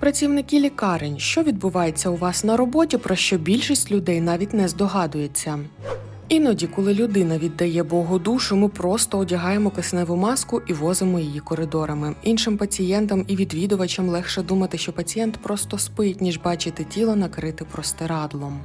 Працівники лікарень, що відбувається у вас на роботі, про що більшість людей навіть не здогадується. Іноді, коли людина віддає Богу душу, ми просто одягаємо кисневу маску і возимо її коридорами. Іншим пацієнтам і відвідувачам легше думати, що пацієнт просто спить, ніж бачити тіло накрите простирадлом.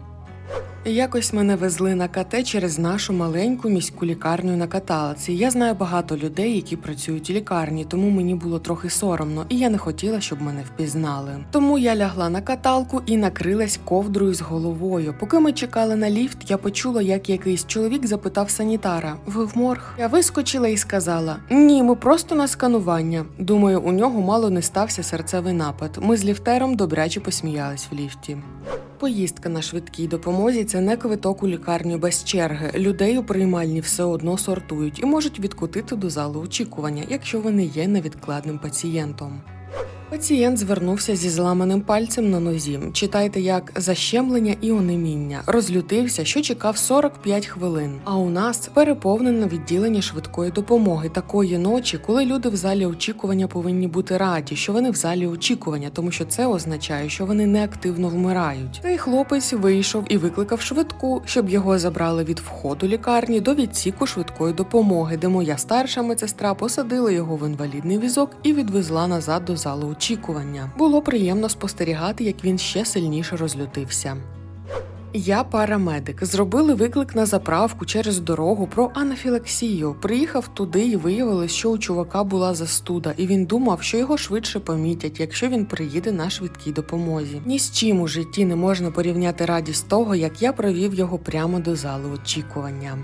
Якось мене везли на КТ через нашу маленьку міську лікарню на каталці. Я знаю багато людей, які працюють у лікарні, тому мені було трохи соромно, і я не хотіла, щоб мене впізнали. Тому я лягла на каталку і накрилась ковдрою з головою. Поки ми чекали на ліфт, я почула, як якийсь чоловік запитав санітара: Ви в морг? Я вискочила і сказала: Ні, ми просто на сканування. Думаю, у нього мало не стався серцевий напад. Ми з ліфтером добряче посміялись в ліфті. Поїздка на швидкій допомозі це не квиток у лікарню без черги. Людей у приймальні все одно сортують і можуть відкотити до залу очікування, якщо вони є невідкладним пацієнтом. Пацієнт звернувся зі зламаним пальцем на нозі. Читайте як защемлення і онеміння. Розлютився, що чекав 45 хвилин. А у нас переповнене відділення швидкої допомоги такої ночі, коли люди в залі очікування повинні бути раді, що вони в залі очікування, тому що це означає, що вони неактивно вмирають. Цей хлопець вийшов і викликав швидку, щоб його забрали від входу лікарні до відсіку швидкої допомоги, де моя старша медсестра посадила його в інвалідний візок і відвезла назад до залу очікування. Було приємно спостерігати, як він ще сильніше розлютився. Я парамедик. Зробили виклик на заправку через дорогу про анафілаксію. Приїхав туди і виявилось, що у чувака була застуда, і він думав, що його швидше помітять, якщо він приїде на швидкій допомозі. Ні з чим у житті не можна порівняти радість того, як я провів його прямо до залу очікування.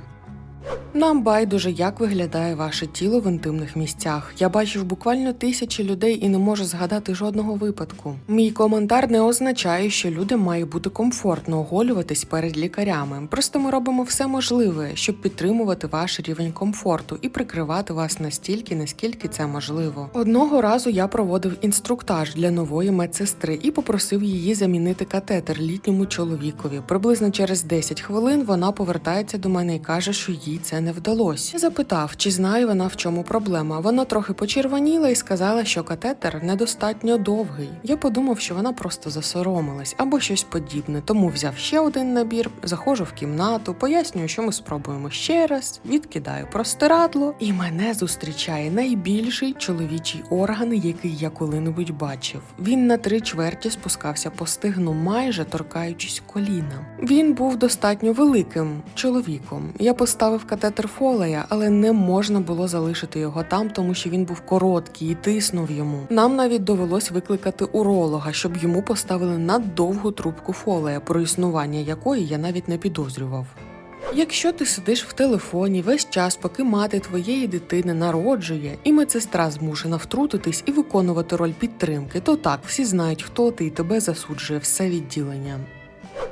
Нам байдуже, як виглядає ваше тіло в інтимних місцях. Я бачив буквально тисячі людей і не можу згадати жодного випадку. Мій коментар не означає, що людям має бути комфортно оголюватись перед лікарями. Просто ми робимо все можливе, щоб підтримувати ваш рівень комфорту і прикривати вас настільки, наскільки це можливо. Одного разу я проводив інструктаж для нової медсестри і попросив її замінити катетер літньому чоловікові. Приблизно через 10 хвилин вона повертається до мене і каже, що їй це не вдалося. Запитав, чи знає вона в чому проблема. Вона трохи почервоніла і сказала, що катетер недостатньо довгий. Я подумав, що вона просто засоромилась або щось подібне, тому взяв ще один набір, заходжу в кімнату, пояснюю, що ми спробуємо ще раз, відкидаю простирадло, і мене зустрічає найбільший чоловічий орган, який я коли-небудь бачив. Він на три чверті спускався по стигну, майже торкаючись коліна. Він був достатньо великим чоловіком. Я поставив катетер фолея, але не можна було залишити його там, тому що він був короткий і тиснув йому. Нам навіть довелось викликати уролога, щоб йому поставили наддовгу трубку фолея, про існування якої я навіть не підозрював. Якщо ти сидиш в телефоні весь час, поки мати твоєї дитини народжує, і медсестра змушена втрутитись і виконувати роль підтримки, то так всі знають, хто ти і тебе засуджує все відділення.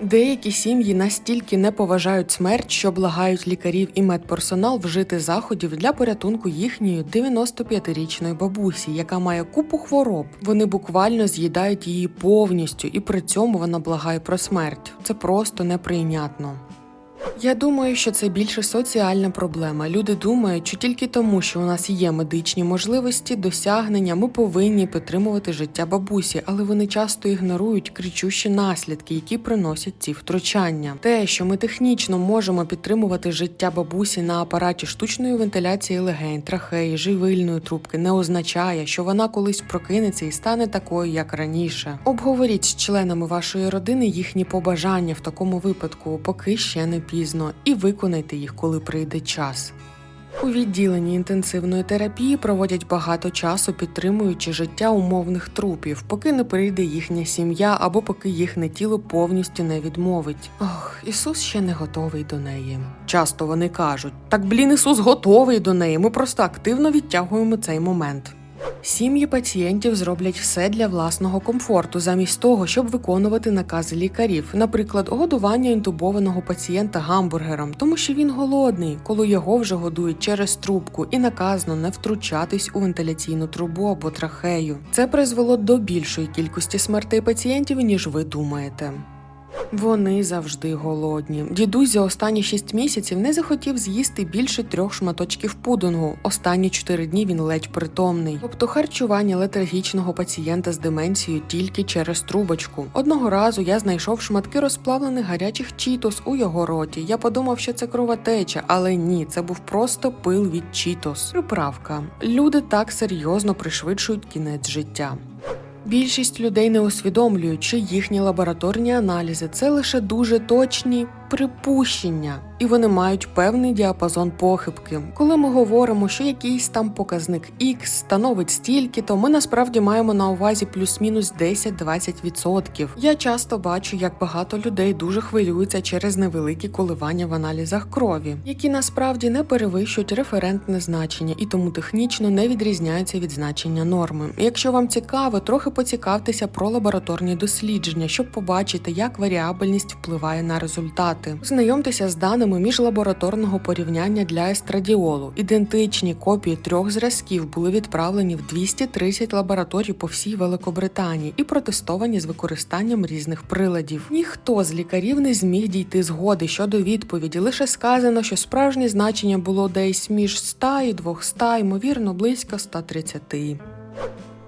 Деякі сім'ї настільки не поважають смерть, що благають лікарів і медперсонал вжити заходів для порятунку їхньої 95-річної бабусі, яка має купу хвороб. Вони буквально з'їдають її повністю, і при цьому вона благає про смерть. Це просто неприйнятно. Я думаю, що це більше соціальна проблема. Люди думають, що тільки тому, що у нас є медичні можливості, досягнення, ми повинні підтримувати життя бабусі, але вони часто ігнорують кричущі наслідки, які приносять ці втручання. Те, що ми технічно можемо підтримувати життя бабусі на апараті штучної вентиляції легень, трахеї, живильної трубки, не означає, що вона колись прокинеться і стане такою, як раніше. Обговоріть з членами вашої родини їхні побажання в такому випадку, поки ще не пізно, і виконайте їх, коли прийде час. У відділенні інтенсивної терапії проводять багато часу, підтримуючи життя умовних трупів, поки не прийде їхня сім'я або поки їхнє тіло повністю не відмовить. Ох, Ісус ще не готовий до неї. Часто вони кажуть: так блін, Ісус готовий до неї. Ми просто активно відтягуємо цей момент. Сім'ї пацієнтів зроблять все для власного комфорту, замість того, щоб виконувати накази лікарів, наприклад, годування інтубованого пацієнта гамбургером, тому що він голодний, коли його вже годують через трубку, і наказано не втручатись у вентиляційну трубу або трахею. Це призвело до більшої кількості смертей пацієнтів, ніж ви думаєте. Вони завжди голодні. Дідусь за останні шість місяців не захотів з'їсти більше трьох шматочків пудингу. Останні чотири дні він ледь притомний. Тобто харчування летаргічного пацієнта з деменцією тільки через трубочку. Одного разу я знайшов шматки розплавлених гарячих чітос у його роті. Я подумав, що це кровотеча, але ні, це був просто пил від чітос. Приправка. Люди так серйозно пришвидшують кінець життя. Більшість людей не усвідомлюють, що їхні лабораторні аналізи це лише дуже точні припущення, і вони мають певний діапазон похибки. Коли ми говоримо, що якийсь там показник X становить стільки, то ми насправді маємо на увазі плюс-мінус 10-20%. Я часто бачу, як багато людей дуже хвилюються через невеликі коливання в аналізах крові, які насправді не перевищують референтне значення і тому технічно не відрізняються від значення норми. Якщо вам цікаво, трохи поцікавтеся про лабораторні дослідження, щоб побачити, як варіабельність впливає на результати. Знайомтеся з даними міжлабораторного порівняння для естрадіолу. Ідентичні копії трьох зразків були відправлені в 230 лабораторій по всій Великобританії і протестовані з використанням різних приладів. Ніхто з лікарів не зміг дійти згоди щодо відповіді. Лише сказано, що справжнє значення було десь між 100 і 200, ймовірно, близько 130.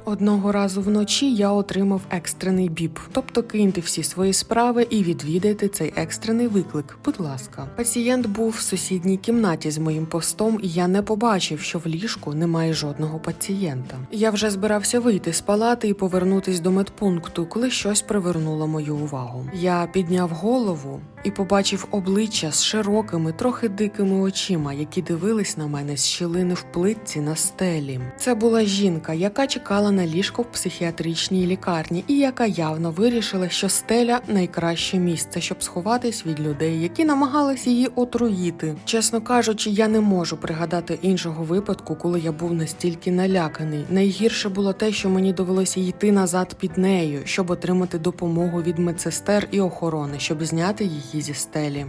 Одного разу вночі я отримав екстрений біп, тобто киньте всі свої справи і відвідайте цей екстрений виклик. Будь ласка, пацієнт був в сусідній кімнаті з моїм постом, і я не побачив, що в ліжку немає жодного пацієнта. Я вже збирався вийти з палати і повернутись до медпункту, коли щось привернуло мою увагу. Я підняв голову і побачив обличчя з широкими, трохи дикими очима, які дивились на мене з щілини в плитці на стелі. Це була жінка, яка чекала на ліжко в психіатричній лікарні, і яка явно вирішила, що стеля найкраще місце, щоб сховатись від людей, які намагалися її отруїти. Чесно кажучи, я не можу пригадати іншого випадку, коли я був настільки наляканий. Найгірше було те, що мені довелося йти назад під нею, щоб отримати допомогу від медсестер і охорони, щоб зняти її зі стелі.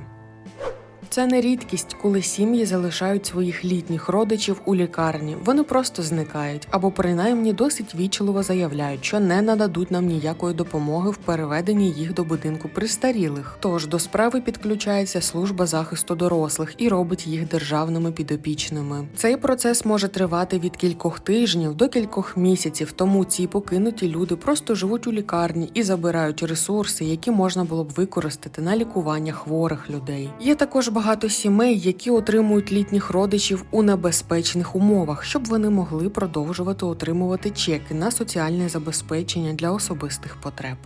Це не рідкість, коли сім'ї залишають своїх літніх родичів у лікарні. Вони просто зникають або принаймні досить вічливо заявляють, що не нададуть нам ніякої допомоги в переведенні їх до будинку престарілих. Тож до справи підключається служба захисту дорослих і робить їх державними підопічними. Цей процес може тривати від кількох тижнів до кількох місяців. Тому ці покинуті люди просто живуть у лікарні і забирають ресурси, які можна було б використати на лікування хворих людей. Є також багато сімей, які отримують літніх родичів у небезпечних умовах, щоб вони могли продовжувати отримувати чеки на соціальне забезпечення для особистих потреб.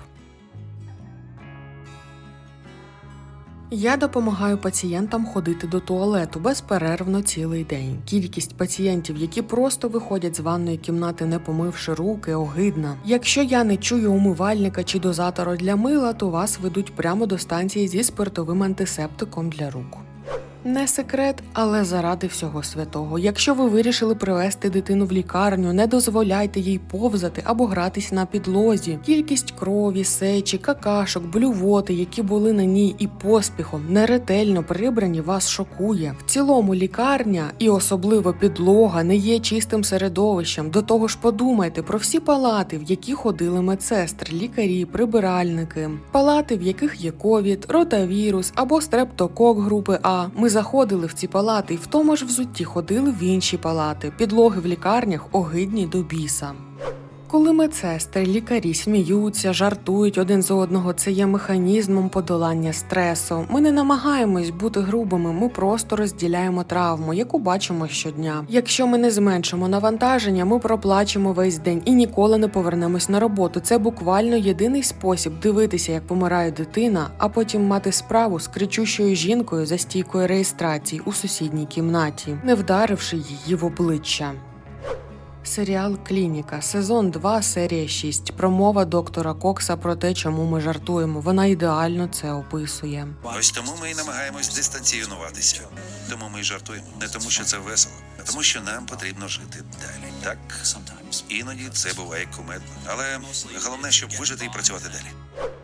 Я допомагаю пацієнтам ходити до туалету безперервно цілий день. Кількість пацієнтів, які просто виходять з ванної кімнати, не помивши руки, огидна. Якщо я не чую умивальника чи дозатора для мила, то вас ведуть прямо до станції зі спиртовим антисептиком для рук. Не секрет, але заради всього святого. Якщо ви вирішили привезти дитину в лікарню, не дозволяйте їй повзати або гратись на підлозі. Кількість крові, сечі, какашок, блювоти, які були на ній і поспіхом неретельно прибрані, вас шокує. В цілому лікарня і особливо підлога не є чистим середовищем. До того ж, подумайте про всі палати, в які ходили медсестри, лікарі, прибиральники, палати, в яких є ковід, ротавірус або стрептокок групи А. Ми заходили в ці палати і в тому ж взутті ходили в інші палати. Підлоги в лікарнях огидні до біса. Коли медсестри, лікарі сміються, жартують один з одного, це є механізмом подолання стресу. Ми не намагаємось бути грубими, ми просто розділяємо травму, яку бачимо щодня. Якщо ми не зменшимо навантаження, ми проплачемо весь день і ніколи не повернемось на роботу. Це буквально єдиний спосіб дивитися, як помирає дитина, а потім мати справу з кричущою жінкою за стійкою реєстрації у сусідній кімнаті, не вдаривши її в обличчя. Серіал Клініка, сезон 2, серія 6. Промова доктора Кокса про те, чому ми жартуємо. Вона ідеально це описує. Ось тому ми і намагаємось дистанціонуватися. Тому ми й жартуємо. Не тому, що це весело, тому, що нам потрібно жити далі. Так? Іноді це буває кумедно, але головне, щоб вижити і працювати далі.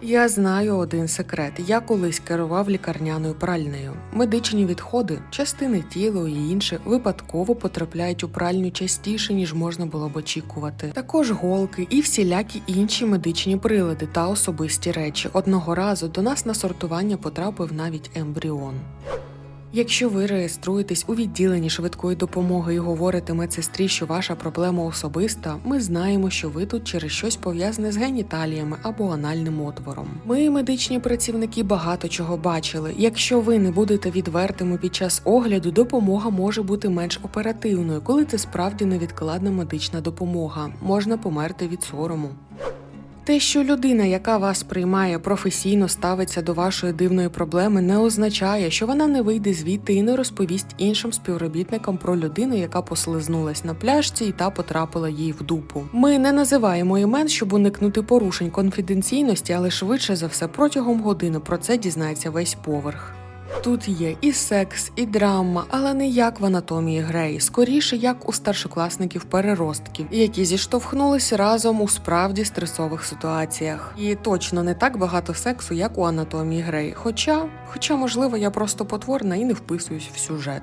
Я знаю один секрет. Я колись керував лікарняною пральнею. Медичні відходи, частини тіла і інше випадково потрапляють у пральню частіше, ніж можна було б очікувати. Також голки і всілякі інші медичні прилади та особисті речі. Одного разу до нас на сортування потрапив навіть ембріон. Якщо ви реєструєтесь у відділенні швидкої допомоги і говорите медсестрі, що ваша проблема особиста, ми знаємо, що ви тут через щось пов'язане з геніталіями або анальним отвором. Ми, медичні працівники, багато чого бачили. Якщо ви не будете відвертими під час огляду, допомога може бути менш оперативною, коли це справді невідкладна медична допомога. Можна померти від сорому. Те, що людина, яка вас приймає, професійно ставиться до вашої дивної проблеми, не означає, що вона не вийде звідти і не розповість іншим співробітникам про людину, яка послизнулась на пляжці і та потрапила їй в дупу. Ми не називаємо імен, щоб уникнути порушень конфіденційності, але швидше за все протягом години про це дізнається весь поверх. Тут є і секс, і драма, але не як в анатомії Грей, скоріше як у старшокласників переростків, які зіштовхнулися разом у справді стресових ситуаціях. І точно не так багато сексу, як у анатомії Грей. Хоча, хоча, можливо, я просто потворна і не вписуюсь в сюжет.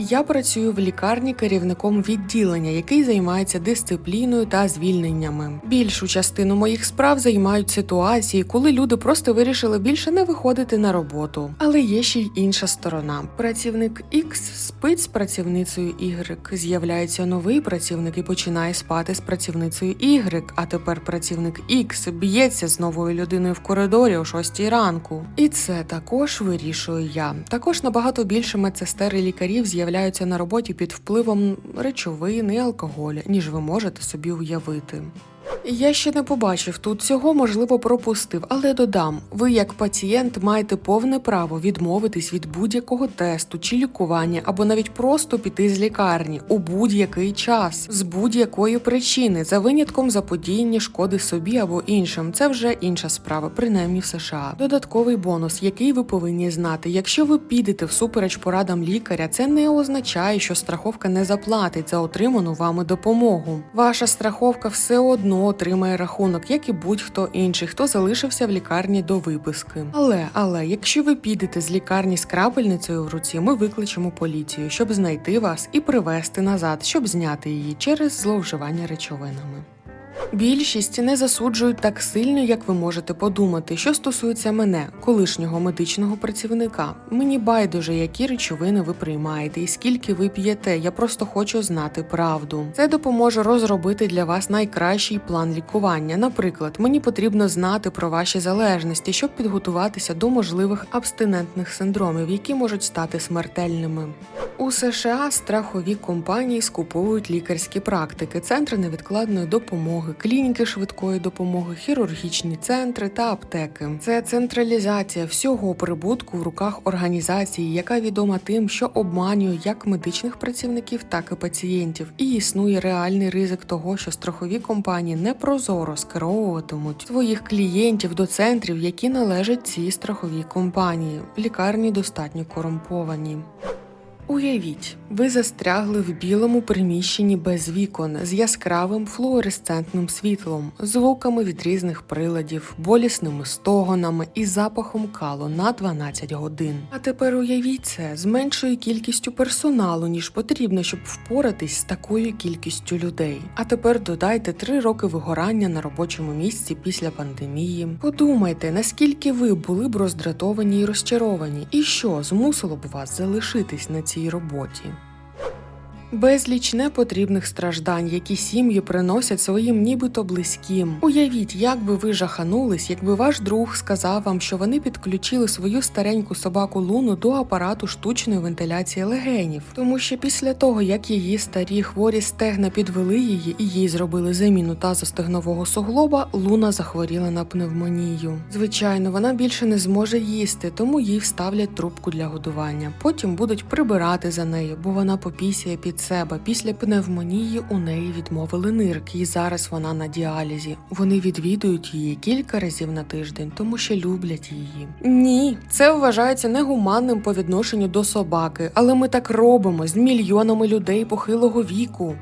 Я працюю в лікарні керівником відділення, який займається дисципліною та звільненнями. Більшу частину моїх справ займають ситуації, коли люди просто вирішили більше не виходити на роботу. Але є ще й інша сторона. Працівник X спить з працівницею Y, з'являється новий працівник і починає спати з працівницею Y, а тепер працівник X б'ється з новою людиною в коридорі о 6 ранку. І це також вирішую я. Також набагато більше медсестер і лікарів з'являються на роботі під впливом речовин і алкоголя, ніж ви можете собі уявити. Я ще не побачив тут цього, можливо, пропустив, але додам: ви, як пацієнт, маєте повне право відмовитись від будь-якого тесту чи лікування, або навіть просто піти з лікарні у будь-який час з будь-якої причини, за винятком заподіяння шкоди собі або іншим. Це вже інша справа, принаймні в США. Додатковий бонус, який ви повинні знати. Якщо ви підете всупереч порадам лікаря, це не означає, що страховка не заплатить за отриману вами допомогу. Ваша страховка все одно отримає рахунок, як і будь-хто інший, хто залишився в лікарні до виписки. Але, але, якщо ви підете з лікарні з крапельницею в руці, ми викличемо поліцію, щоб знайти вас і привезти назад, щоб зняти її через зловживання речовинами. Більшість не засуджують так сильно, як ви можете подумати. Що стосується мене, колишнього медичного працівника, мені байдуже, які речовини ви приймаєте і скільки ви п'єте. Я просто хочу знати правду. Це допоможе розробити для вас найкращий план лікування. Наприклад, мені потрібно знати про ваші залежності, щоб підготуватися до можливих абстинентних синдромів, які можуть стати смертельними. У США страхові компанії скуповують лікарські практики, центри невідкладної допомоги, клініки швидкої допомоги, хірургічні центри та аптеки. Це централізація всього прибутку в руках організації, яка відома тим, що обманює як медичних працівників, так і пацієнтів. І існує реальний ризик того, що страхові компанії непрозоро скеровуватимуть своїх клієнтів до центрів, які належать цій страховій компанії. Лікарні достатньо корумповані. Уявіть, ви застрягли в білому приміщенні без вікон з яскравим флуоресцентним світлом, звуками від різних приладів, болісними стогонами і запахом калу на 12 годин. А тепер уявіть це з меншою кількістю персоналу, ніж потрібно, щоб впоратись з такою кількістю людей. А тепер додайте три роки вигорання на робочому місці після пандемії. Подумайте, наскільки ви були б роздратовані і розчаровані, і що змусило б вас залишитись на цій роботі. Безліч непотрібних страждань, які сім'ї приносять своїм нібито близьким. Уявіть, як би ви жаханулись, якби ваш друг сказав вам, що вони підключили свою стареньку собаку Луну до апарату штучної вентиляції легенів. Тому що після того, як її старі хворі стегна підвели її і їй зробили заміну тазостегнового суглоба, Луна захворіла на пневмонію. Звичайно, вона більше не зможе їсти, тому їй вставлять трубку для годування. Потім будуть прибирати за нею, бо вона попісяє під себе. Після пневмонії у неї відмовили нирки, і зараз вона на діалізі. Вони відвідують її кілька разів на тиждень, тому що люблять її. Ні, це вважається негуманним по відношенню до собаки, але ми так робимо з мільйонами людей похилого віку.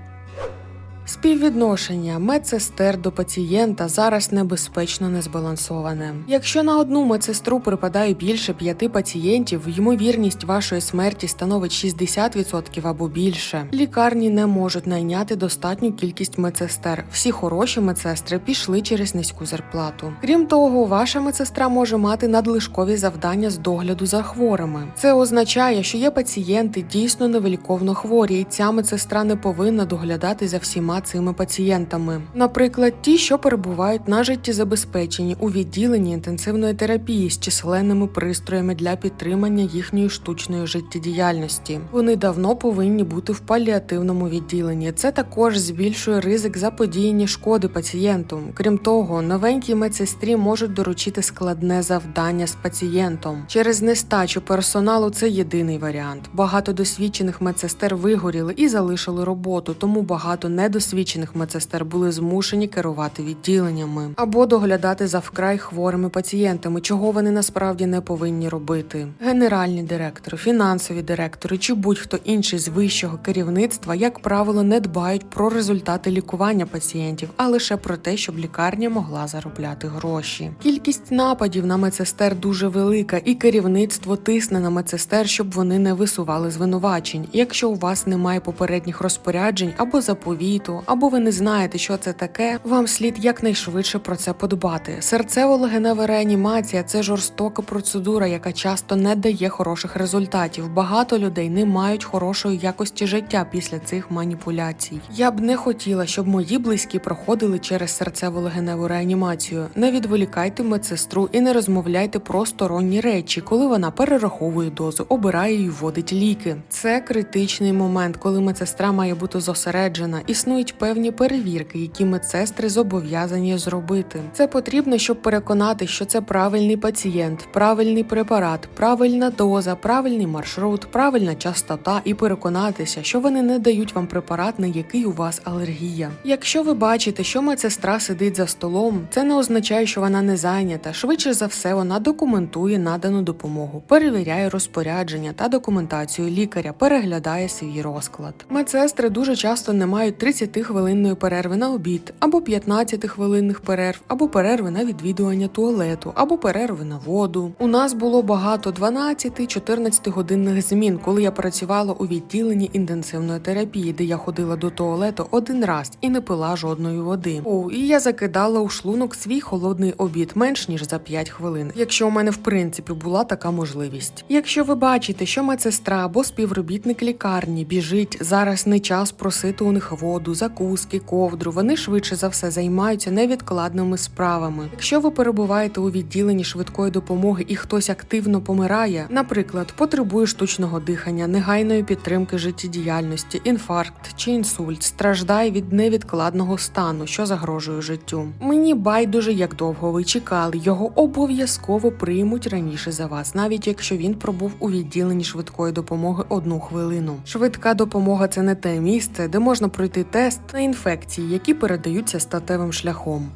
Співвідношення медсестер до пацієнта зараз небезпечно незбалансоване. Якщо на одну медсестру припадає більше п'яти пацієнтів, ймовірність вашої смерті становить 60% або більше. Лікарні не можуть найняти достатню кількість медсестер. Всі хороші медсестри пішли через низьку зарплату. Крім того, ваша медсестра може мати надлишкові завдання з догляду за хворими. Це означає, що є пацієнти дійсно невиліковно хворі, і ця медсестра не повинна доглядати за всіма цими пацієнтами. Наприклад, ті, що перебувають на життєзабезпеченні у відділенні інтенсивної терапії з численними пристроями для підтримання їхньої штучної життєдіяльності. Вони давно повинні бути в паліативному відділенні. Це також збільшує ризик заподіяння шкоди пацієнту. Крім того, новенькій медсестрі можуть доручити складне завдання з пацієнтом. Через нестачу персоналу це єдиний варіант. Багато досвідчених медсестер вигоріли і залишили роботу, тому багато недосвідчених медсестер були змушені керувати відділеннями або доглядати за вкрай хворими пацієнтами, чого вони насправді не повинні робити. Генеральні директори, фінансові директори чи будь-хто інший з вищого керівництва, як правило, не дбають про результати лікування пацієнтів, а лише про те, щоб лікарня могла заробляти гроші. Кількість нападів на медсестер дуже велика, і керівництво тисне на медсестер, щоб вони не висували звинувачень. Якщо у вас немає попередніх розпоряджень або заповіту, або ви не знаєте, що це таке, вам слід якнайшвидше про це подбати. Серцево-легенева реанімація це жорстока процедура, яка часто не дає хороших результатів. Багато людей не мають хорошої якості життя після цих маніпуляцій. Я б не хотіла, щоб мої близькі проходили через серцево-легеневу реанімацію. Не відволікайте медсестру і не розмовляйте про сторонні речі, коли вона перераховує дозу, обирає і вводить ліки. Це критичний момент, коли медсестра має бути зосереджена. Існують певні перевірки, які медсестри зобов'язані зробити. Це потрібно, щоб переконати, що це правильний пацієнт, правильний препарат, правильна доза, правильний маршрут, правильна частота, і переконатися, що вони не дають вам препарат, на який у вас алергія. Якщо ви бачите, що медсестра сидить за столом, це не означає, що вона не зайнята. Швидше за все, вона документує надану допомогу, перевіряє розпорядження та документацію лікаря, переглядає свій розклад. Медсестри дуже часто не мають 30-хвилинної перерви на обід, або 15-хвилинних перерв, або перерви на відвідування туалету, або перерви на воду. У нас було багато 12-14 годинних змін, коли я працювала у відділенні інтенсивної терапії, де я ходила до туалету один раз і не пила жодної води. О, і я закидала у шлунок свій холодний обід менш ніж за 5 хвилин, якщо у мене в принципі була така можливість. Якщо ви бачите, що медсестра або співробітник лікарні біжить, зараз не час просити у них воду, закуски, ковдру. Вони швидше за все займаються невідкладними справами. Якщо ви перебуваєте у відділенні швидкої допомоги і хтось активно помирає, наприклад, потребує штучного дихання, негайної підтримки життєдіяльності, інфаркт чи інсульт, страждає від невідкладного стану, що загрожує життю. Мені байдуже, як довго ви чекали, його обов'язково приймуть раніше за вас, навіть якщо він пробув у відділенні швидкої допомоги одну хвилину. Швидка допомога це не те місце, де можна пройти тест на інфекції, які передаються статевим шляхом.